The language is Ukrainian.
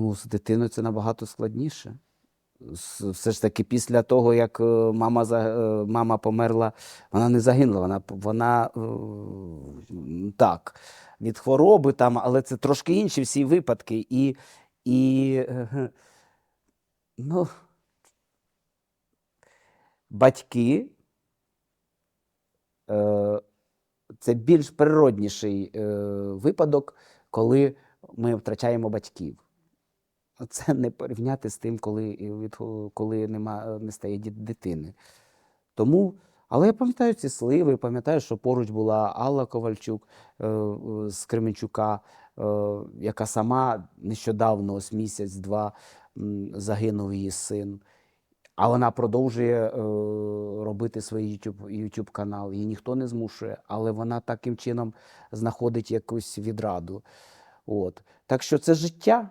Ну, з дитиною це набагато складніше. Все ж таки, після того, як е, мама, е, мама померла, вона не загинула, вона, вона е, так, від хвороби, там, але це трошки інші всі випадки. І, і ну, батьки це більш природніший випадок, коли ми втрачаємо батьків. Це не порівняти з тим, коли, від, коли нема, не стає дитини. Тому, але я пам'ятаю ці сливи, пам'ятаю, що поруч була Алла Ковальчук е, е, з Кременчука, е, яка сама нещодавно, ось місяць-два, загинув її син. А вона продовжує е, робити свій YouTube, YouTube канал. Її ніхто не змушує, але вона таким чином знаходить якусь відраду. От. Так що це життя.